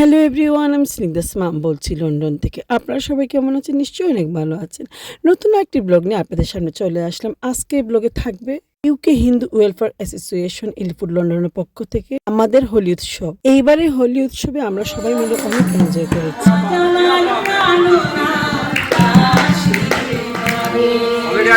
Hello everyone আমি স্নিগ্ধা স্মাম বলছি London থেকে। আপনারা সবাই কেমন আছেন? নিশ্চয়ই অনেক ভালো আছেন। নতুন একটি ব্লগ নিয়ে আপনাদের সামনে চলে আসলাম। আজকে ব্লগে থাকবে ইউকে হিন্দু ওয়েলফেয়ার অ্যাসোসিয়েশন ইলিপুর লন্ডনের পক্ষ থেকে আমাদের হোলি উৎসব। এইবারে হোলি উৎসবে আমরা সবাই মিলে অনেক এনজয় করেছি। Already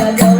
I don't know.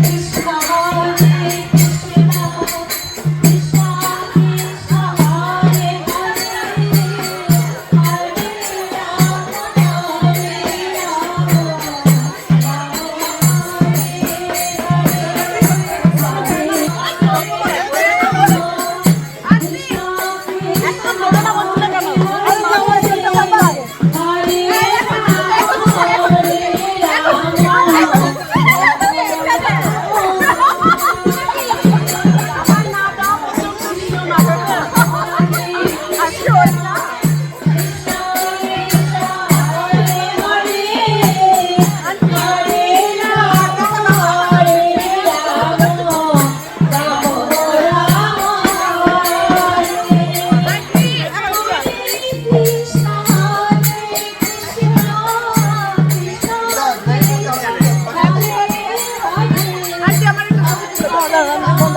这个动